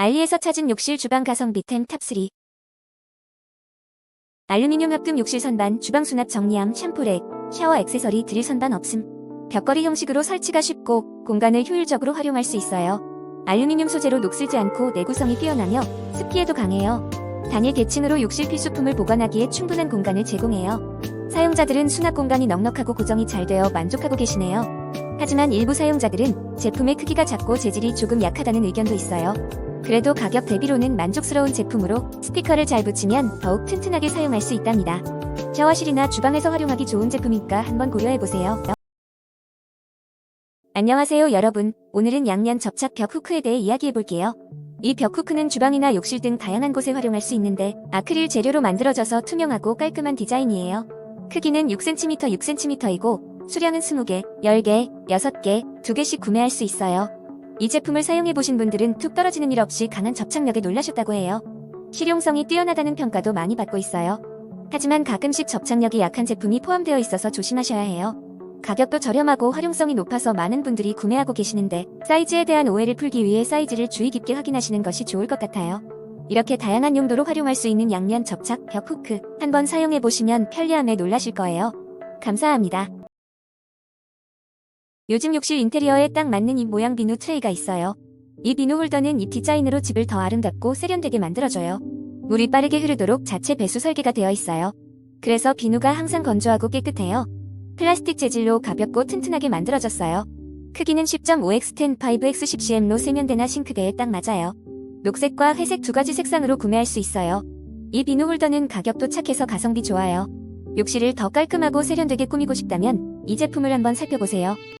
알리에서 찾은 욕실 주방 가성비템 탑3 알루미늄 합금 욕실 선반, 주방 수납 정리함, 샴푸렉, 샤워 액세서리 드릴 선반 없음. 벽걸이 형식으로 설치가 쉽고 공간을 효율적으로 활용할 수 있어요. 알루미늄 소재로 녹슬지 않고 내구성이 뛰어나며 습기에도 강해요. 단일 계층으로 욕실 필수품을 보관하기에 충분한 공간을 제공해요. 사용자들은 수납 공간이 넉넉하고 고정이 잘 되어 만족하고 계시네요. 하지만 일부 사용자들은 제품의 크기가 작고 재질이 조금 약하다는 의견도 있어요. 그래도 가격 대비로는 만족스러운 제품으로 스피커를 잘 붙이면 더욱 튼튼하게 사용할 수 있답니다. 샤워실이나 주방에서 활용하기 좋은 제품이니까 한번 고려해보세요. 안녕하세요 여러분. 오늘은 양면 접착 벽 후크에 대해 이야기해볼게요. 이 벽 후크는 주방이나 욕실 등 다양한 곳에 활용할 수 있는데 아크릴 재료로 만들어져서 투명하고 깔끔한 디자인이에요. 크기는 6cm 6cm이고 수량은 20개, 10개, 6개, 2개씩 구매할 수 있어요. 이 제품을 사용해보신 분들은 툭 떨어지는 일 없이 강한 접착력에 놀라셨다고 해요. 실용성이 뛰어나다는 평가도 많이 받고 있어요. 하지만 가끔씩 접착력이 약한 제품이 포함되어 있어서 조심하셔야 해요. 가격도 저렴하고 활용성이 높아서 많은 분들이 구매하고 계시는데 사이즈에 대한 오해를 풀기 위해 사이즈를 주의 깊게 확인하시는 것이 좋을 것 같아요. 이렇게 다양한 용도로 활용할 수 있는 양면 접착 벽 후크 한번 사용해보시면 편리함에 놀라실 거예요. 감사합니다. 요즘 욕실 인테리어에 딱 맞는 이 모양 비누 트레이가 있어요. 이 비누 홀더는 이 디자인으로 집을 더 아름답고 세련되게 만들어줘요. 물이 빠르게 흐르도록 자체 배수 설계가 되어 있어요. 그래서 비누가 항상 건조하고 깨끗해요. 플라스틱 재질로 가볍고 튼튼하게 만들어졌어요. 크기는 10.5x 10-5x10cm로 세면대나 싱크대에 딱 맞아요. 녹색과 회색 두 가지 색상으로 구매할 수 있어요. 이 비누 홀더는 가격도 착해서 가성비 좋아요. 욕실을 더 깔끔하고 세련되게 꾸미고 싶다면 이 제품을 한번 살펴보세요.